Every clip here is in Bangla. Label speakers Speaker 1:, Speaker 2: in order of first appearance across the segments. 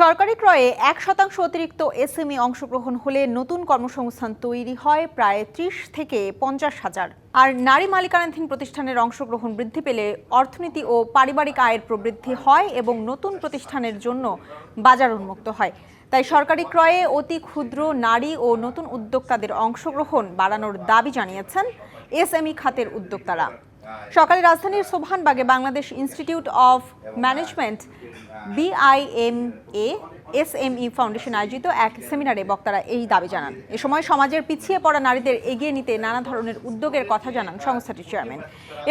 Speaker 1: সরকারি ক্রয়ে এক শতাংশ অতিরিক্ত এসএমই অংশগ্রহণ হলে নতুন কর্মসংস্থান তৈরি হয় প্রায় ত্রিশ থেকে পঞ্চাশ হাজার। আর নারী মালিকানাধীন প্রতিষ্ঠানের অংশগ্রহণ বৃদ্ধি পেলে অর্থনীতি ও পারিবারিক আয়ের প্রবৃদ্ধি হয় এবং নতুন প্রতিষ্ঠানের জন্য বাজার উন্মুক্ত হয়। তাই সরকারি ক্রয়ে অতি ক্ষুদ্র নারী ও নতুন উদ্যোক্তাদের অংশগ্রহণ বাড়ানোর দাবি জানিয়েছেন এসএমই খাতের উদ্যোক্তারা। সকালে রাজধানীর সোভানবাগে Bangladesh institute of management BIMA E foundation আয়োজিত এক সেমিনারে বক্তারা এই দাবি জানান। এ সময় সমাজের পিছিয়ে পড়া নারীদের এগিয়ে নিতে নানা ধরনের উদ্যোগের কথা জানান সংস্থাটির চেয়ারম্যান।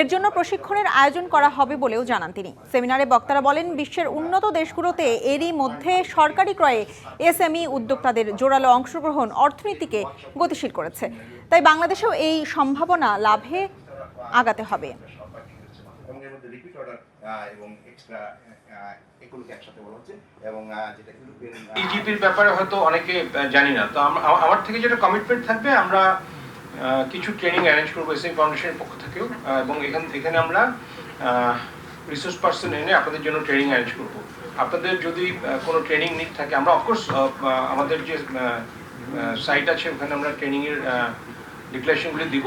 Speaker 1: এর জন্য প্রশিক্ষণের আয়োজন করা হবে বলেও জানান তিনি। সেমিনারে বক্তারা বলেন, বিশ্বের উন্নত দেশগুলোতে এরই মধ্যে সরকারি ক্রয়ে এসএমই উদ্যোক্তাদের জোরালো অংশগ্রহণ অর্থনীতিকে গতিশীল করেছে। তাই বাংলাদেশেও এই সম্ভাবনা লাভে আগাতে হবে।
Speaker 2: ইজিপির ব্যাপারে হয়তো অনেকে জানি না। তো আমার থেকে যেটা কমিটমেন্ট থাকবে, আমরা কিছু ট্রেনিং অ্যারেঞ্জ করব এসএম ফাউন্ডেশনের পক্ষ থেকেও এবং এখান, এখানে আমরা রিসোর্স পার্সন এনে আপনাদের জন্য ট্রেনিং অ্যারেঞ্জ করব। আপনাদের যদি কোনো ট্রেনিং নিড থাকে, আমরা অফকোর্স আমাদের যে সাইট আছে, ওখানে আমরা ট্রেনিংয়ের ডিক্লারেশনগুলি দিব।